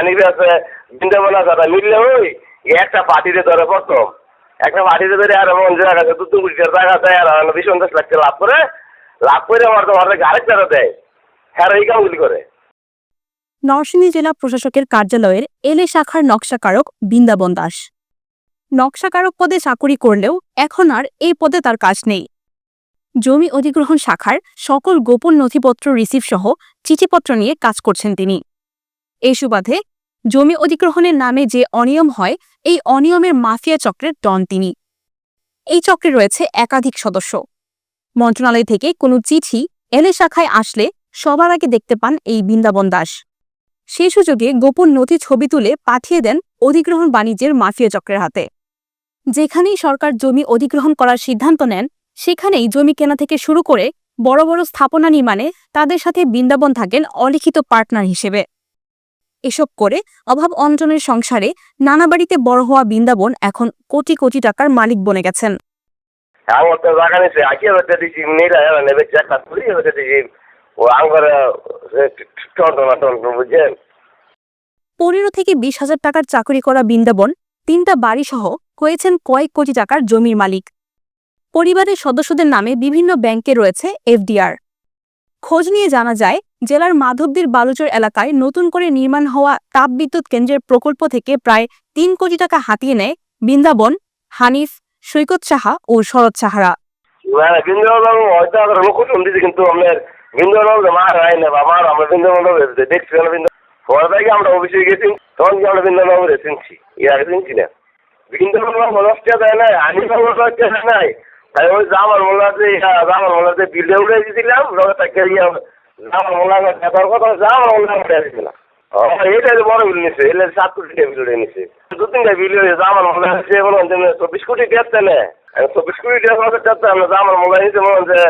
হানিফ আছে বৃন্দাবন আছে মিললে ওই একটা ধরে প্রথম। একটা ধরে আর মঞ্জুরা কাছে দু আর বিশ পঞ্চাশ লাখ লাভ করে। লাভ করে আমার তো দেয়। হ্যাঁ এই কামগুলি করে। জেলা প্রশাসকের কার্যালয়ের এলে শাখার নকশাকারক বৃন্দাবন দাস। নকশাকারক পদে চাকুরি করলেও এখন আর এই পদে তার কাজ নেই। জমি অধিগ্রহণ শাখার সকল গোপন নথিপত্র রিসিভ সহ চিঠিপত্র নিয়ে কাজ করছেন তিনি। এই সুবাদে জমি অধিগ্রহণের নামে যে অনিয়ম হয়, এই অনিয়মের মাফিয়া চক্রের ডন তিনি। এই চক্রে রয়েছে একাধিক সদস্য। মন্ত্রণালয় থেকে কোনো চিঠি এলে শাখায় আসলে সবার আগে দেখতে পান এই বৃন্দাবন দাস। সেই সুযোগে গোপন নথি ছবি তুলে পাঠিয়ে দেন অধিগ্রহণ বাণিজ্যের মাফিয়া চক্রের হাতে। যেখানেই সরকার জমি অধিগ্রহণ করার সিদ্ধান্ত নেন, সেখানেই জমি কেনা থেকে শুরু করে বড় বড় স্থাপনা নির্মাণে তাদের সাথে বৃন্দাবন থাকেন অলিখিত পার্টনার হিসেবে। এসব করে অভাব অঞ্চলের সংসারে নানা বাড়িতে বড় হওয়া বৃন্দাবন এখন কোটি কোটি টাকার মালিক বনে গেছেন। পনেরো থেকে বিশ হাজার টাকার চাকরি করা বৃন্দাবন তিনটা বাড়ি সহ হয়েছেন কয়েক কোটি টাকার জমির মালিক। পরিবারের সদস্যদের নামে বিভিন্ন ব্যাংকে রয়েছে এফডিআর। খোঁজ নিয়ে জানা যায়, জেলার মাধবদীর বালুচর এলাকায় নতুন করে নির্মাণ হওয়া তাপবিদ্যুৎ কেন্দ্রের প্রকল্প থেকে প্রায় তিন কোটি টাকা হাতিয়ে নেয় বৃন্দাবন, হানিফ, সৈকত সাহা ও শরৎ সাহারা। কিন্তু আমরা বৃন্দাবন নাই। ওই জামার মোল্লাতে জামার মোল্লাতে বিলে উঠে দিয়েছিলাম তাকে জামার মোল্লা দেওয়ার কথা, জামার মোল্লা উঠে দিয়েছিলাম এটা বড় নিছে, এলে সাত কোটি টাকা বিল দু তিনটা বিল হয়েছে সে মনে হচ্ছে টাকা নেয় চব্বিশ কোটি হবে আমরা জামার মোল্লা নিতে মনে হচ্ছে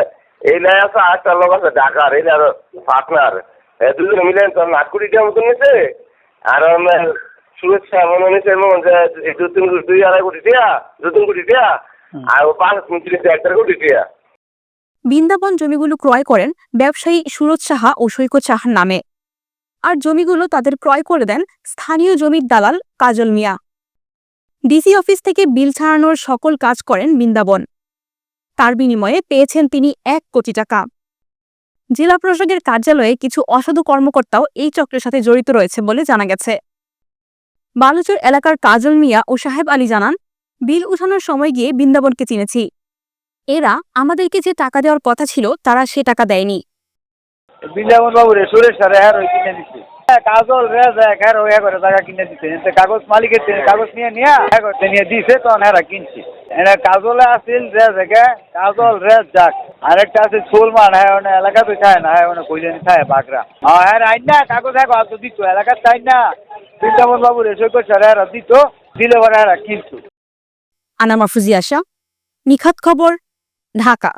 এই লাই আছে আটটা লোক আছে, ঢাকার আর পার্টনার। দুজনে মিলে আট কোটি টাকা মতো নিছে। আর আমার শুভেচ্ছা মনে নিছে মনে হচ্ছে এই দু তিন, দুই আড়াই কোটি টাকা, দু তিন কোটি টাকা। আর ও পাঁচ উনত্রিশ এক কোটি টাকা বৃন্দাবন জমিগুলো ক্রয় করেন ব্যবসায়ী সুরজ সাহা ও সৈকত সাহার নামে। আর জমিগুলো তাদের ক্রয় করে দেন স্থানীয় জমির দালাল কাজল মিয়া। ডিসি অফিস থেকে বিল ছাড়ানোর সকল কাজ করেন বৃন্দাবন। তার বিনিময়ে পেয়েছেন তিনি এক কোটি টাকা। জেলা প্রশাসকের কার্যালয়ে কিছু অসাধু কর্মকর্তাও এই চক্রের সাথে জড়িত রয়েছে বলে জানা গেছে। বালুচর এলাকার কাজল মিয়া ও সাহেব আলী জানান বিল উঠানোর সময় গিয়ে বৃন্দাবনকে চিনেছি। এরা আমাদেরকে যে টাকা দেওয়ার কথা ছিল তারা সে টাকা দেয়নি। বৃন্দাবন বাবু রে সুরেশ স্যার হ্যাঁ ওই কিনে দিচ্ছে হ্যাঁ, কাগজ রে দেখ হ্যাঁ ওই করে টাকা কিনে দিচ্ছে কাগজ মালিকের কাগজ নিয়ে নিয়ে হ্যাঁ করতে নিয়ে দিছে তখন হ্যাঁ কিনছি। এটা কাজলে আসিল রে দেখে কাজল রে যাক আরেকটা আছে সুলমান হ্যাঁ ওনে এলাকা তো খায় না হ্যাঁ ওনে কইলেন খায় বাগরা। হ্যাঁ হ্যাঁ আইন না কাগজ হ্যাঁ তো দিত এলাকার তাই না। বৃন্দাবন বাবু রে সৈকত স্যার হ্যাঁ দিত দিলে পরে হ্যাঁ কিনছু আনা ফুজিয়াশা নিখাত খবর ঢাকা।